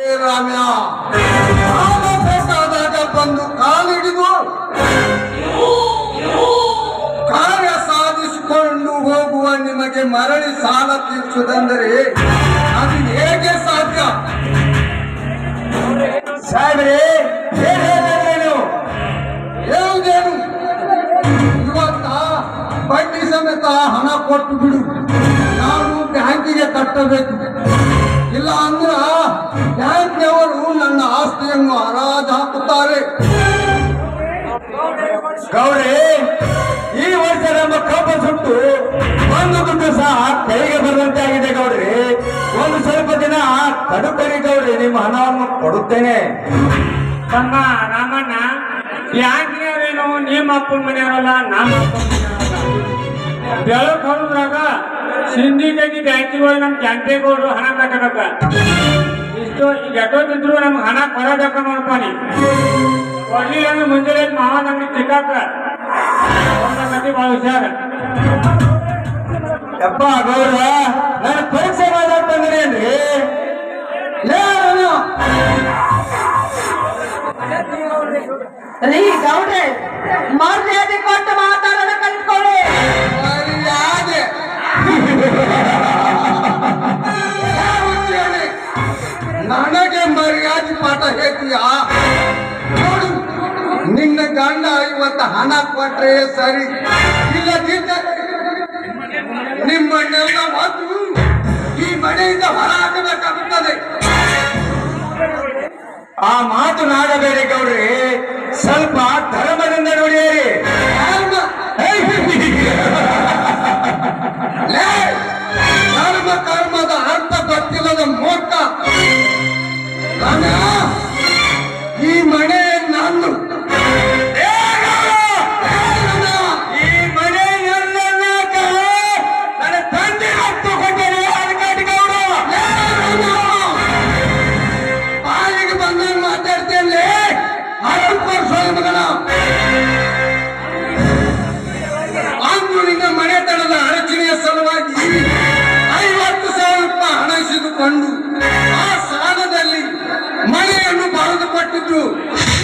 ರಾಮ್ಯ ಕಾಲ ಬಂದು ಕಾಲಿಡಿದು ಕಾರ್ಯ ಸಾಧಿಸಿಕೊಂಡು ಹೋಗುವ ನಿಮಗೆ ಮರಳಿ ಸಾಲ ತೀರ್ಸುವುದೆಂದರೆ ಅದು ಹೇಗೆ ಸಾಧ್ಯ? ಸಾಹೇಬ್ರೆ ಹೇಳುವುದೇನು ಇವತ್ತ ಬಡ್ಡಿ ಸಮೇತ ಹಣ ಕೊಟ್ಟು ಬಿಡು. ನಾನು ಬ್ಯಾಂಕಿಗೆ ಕಟ್ಟಬೇಕು. ಇಲ್ಲ ಅಂದ್ರ ಆಸ್ತಿಯನ್ನು ಹರಾಜು ಹಾಕುತ್ತಾರೆ. ಗೌರಿ ಈ ವರ್ಷ ನಮ್ಮ ಕಬ್ಬ ಸುಟ್ಟು ಒಂದು ದುಡ್ಡು ಸಹ ಕೈಗೆ ಬರುವಂತೆ ಆಗಿದೆ ಗೌಡ್ರಿ. ಒಂದು ಸ್ವಲ್ಪ ದಿನ ತಡುಕರಿ ಗೌರಿ ನಿಮ್ಮ ಹಣವನ್ನು ಕೊಡುತ್ತೇನೆ. ತಮ್ಮ ರಾಮಣ್ಣ ಯಾಕೆಯವೇನು ನಿಮ್ಮ ಅಪ್ಪನ ಮನೆಯವರಲ್ಲ ನಮ್ಮ ಬೆಳಕು ಹೊರದ್ರಾಗ ಸಿಂಡಿಕೇಟಿ ಬ್ಯಾಂಕಿಗೆ ಹೋಗಿ ನಮ್ ಕೆಂಪೇಗೌಡರು ಹಣ ಕಟ್ಟಬೇಕ ಇಷ್ಟು ಈಗ ಬಿದ್ರು ನಮ್ಗೆ ಹಣ ಕೊಡಬೇಕ ನೋಡಪ್ಪ ನೀ ಕೊಡ್ಲಿಲ್ಲ ಅಂದ್ರೆ ಮುಂಜಾನೆ ಮಾವ ನಮ್ಗೆ ಸಿಕ್ಕಾಕ ಒಂದ ಮಂದಿ ಭಾಳ ಹುಷಾರ. ಯಪ್ಪ ಗೌಡ ನಾನು ಪರೀಕ್ಷೆ ಲೇ ರೀ, ಗೌಡ್ರೆ ಮರ್ಯಾದೆ ಕೊಟ್ಟು ಮಾತಾಡೋಣ ನನಗೆ ಮರ್ಯಾದೆ ಪಾಠ ಹೇಳ್ತೀಯಾ? ನೋಡು, ನಿನ್ನ ಗಂಡ ಇವತ್ತು ಹಣ ಕೊಟ್ರೆ ಸರಿ. ಇಲ್ಲದಿದ್ದರೆ ನಿಮ್ಮನ್ನೆಲ್ಲ ಒಂದು ಈ ಮನೆಯಿಂದ ಹೊರ ಹಾಕಬೇಕಾಗುತ್ತದೆ. ಆ ಮಾತು ನಾಡಬೇಡಿ ಗೌಡ್ರಿ.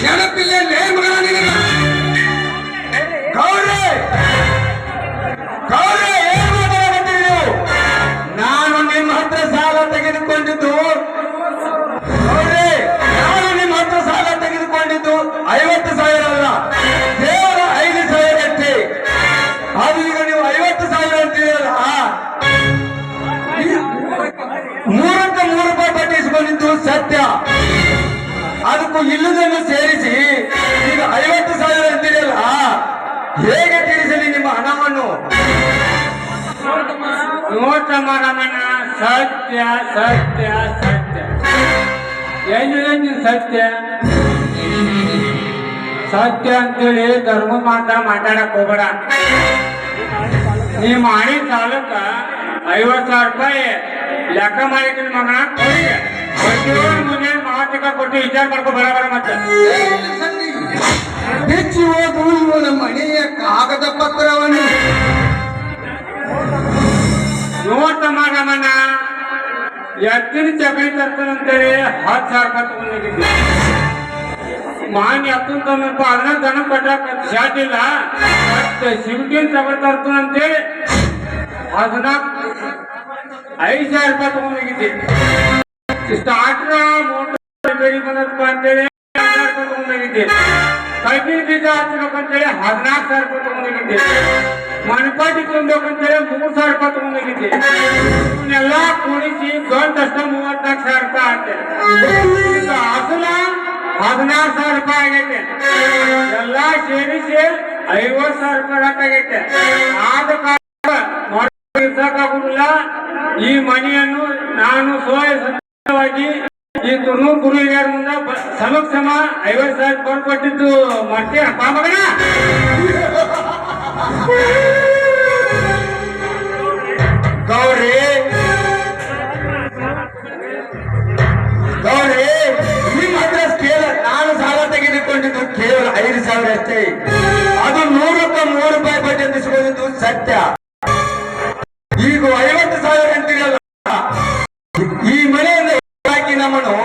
ನೆನಪಿಲ್ಲ ಗೌರಿ ಗೌಡ್ರೆ ಏನ್ ಮಾತಾಡಕತ್ತೀರಿ ನಾನು ನಿಮ್ಮ ಹತ್ರ ಸಾಲ ತೆಗೆದುಕೊಂಡಿದ್ದು ಅದಕ್ಕೂ ಇಲ್ಲದನ್ನು ಸೇರಿಸಿ ಈಗ ಐವತ್ತು ಸಾವಿರ ಅಂತೀರಲ್ಲ, ಹೇಗೆ ತೀರಿಸಲಿ ನಿಮ್ಮ ಹಣವನ್ನು? ಸತ್ಯ ಸತ್ಯ ಸತ್ಯ. ಏನು ಸತ್ಯ? ಸತ್ಯ ಅಂತೇಳಿ ಧರ್ಮ ಮಾತ ಮಾತಾಡಕ್ ಹೋಗಬೇಡ. ನೀ ಮಾಡಿ ಸಾಲಕ್ಕ ಐವತ್ತು ಸಾವಿರ ರೂಪಾಯಿ ಲೆಕ್ಕ ಮಾಡಿದ್ರೆ ಮಗನ. ಕೊಡಿ. ಮಾತಿಕ ಕೊಟ್ಟು ವಿಚಾರ ಮಾಡ್ಕೊ ಬರಬರ ಮತ್ತೆ. ಹೆಚ್ಚು ಹೋದು ಇವನ ಮನೆಯ ಕಾಗದ ಪತ್ರವನ್ನು. ನೋಟ ರಾಮಣ್ಣ ಎತ್ತಿನ ಚಕಡಿ ತರ್ತಾನಂತೇಳಿ ಹತ್ತು ಸಾವಿರ ರೂಪಾಯಿ ತಗೊಂಡಿದ್ದೀನಿ ಮಾನ್ಯ ಅಪ್ಪನ ತಮ್ಮಪ್ಪ ಅದನ್ನ ದನ ಕಟ್ಟಕ್ ಸಾಧ್ಯಲ್ಲ ಮತ್ತೆ ಸಿಮ್ಟಿನ ಚಕಡಿ ತರ್ತಾನಂತೇಳಿ ಅದನ್ನ ಐದು ಸಾವಿರ ರೂಪಾಯಿ ತಗೊಂಡಿದ್ದೆ ಸ್ಟಾರ್ಟರ್ ರಿಪೇರಿ ಬಂದಪ್ಪ ಅಂತೇಳಿ ತಗೊಂಡಿದ್ದೆ ಕೈಪಿನ ಬೀಜ ಹಚ್ಬೇಕಂತೇಳಿ ಹದಿನಾಲ್ಕು ಸಾವಿರ ರೂಪಾಯಿ ತಗೊಂಡಿದ್ದೆ ಮಣಪಾಟಿ ಅಂತೇಳಿ ಮೂರು ಸಾವಿರ ರೂಪಾಯಿ ತಗೊಂಡಿದ್ದೆ ಇವನ್ನೆಲ್ಲ ಕೂಡಿಸಿ ದೊಡ್ಡಷ್ಟು ಮೂವತ್ನಾಲ್ಕು ಸಾವಿರ ರೂಪಾಯಿ ಅಸಲ ಹದಿನಾರು ಸಾವಿರ ರೂಪಾಯಿ ಆಗೈತೆ. ಎಲ್ಲ ಸೇರಿಸಿ ಐವತ್ತು ಸಾವಿರ ರೂಪಾಯಿ ಹಾಕಾಗೈತೆ ಆದ ಕಾರಣ ಇರ್ಸಕ್ಕಾಗುದಿಲ್ಲ. ಈ ಮನೆಯನ್ನು ನಾನು ಸೋಯ ಸತ್ಯವಾಗಿ ಈ ತುರ್ನೂರು ಗುರು ಹಿರಿಯರ ಮುಂದೆ ಬ- ಸಮಕ್ ಸಮ ಐವತ್ ಸಾವಿರ ರೂಪಾಯಿ ಕೊಟ್ಟಿದ್ದು ಮಾಡ್ತೀಯ ಅಪ್ಪ ಮಗನ? ಗೌರಿ! ಗೌರಿ! ನಿಮ್ಮ ಹತ್ರ ಕೇವಲ ನಾನು ಸಾಲ ತೆಗೆದುಕೊಂಡಿದ್ದು ಕೇವಲ ಐದು ಸಾವಿರ ಅಷ್ಟೇ. ಅದು ನೂರಕ್ಕೆ ನೂರು ರೂಪಾಯಿ ಬಡ್ಡಿ ಅಂದಿಸಿಕೊಂಡಿದ್ದು ಸತ್ಯ. ಈಗ ಐವತ್ತು ಸಾವಿರ ಅಂತೀರಲ್ಲ. ಈ ಮನೆಯಿಂದ ಹಾಕಿ ನಮ್ಮನ್ನು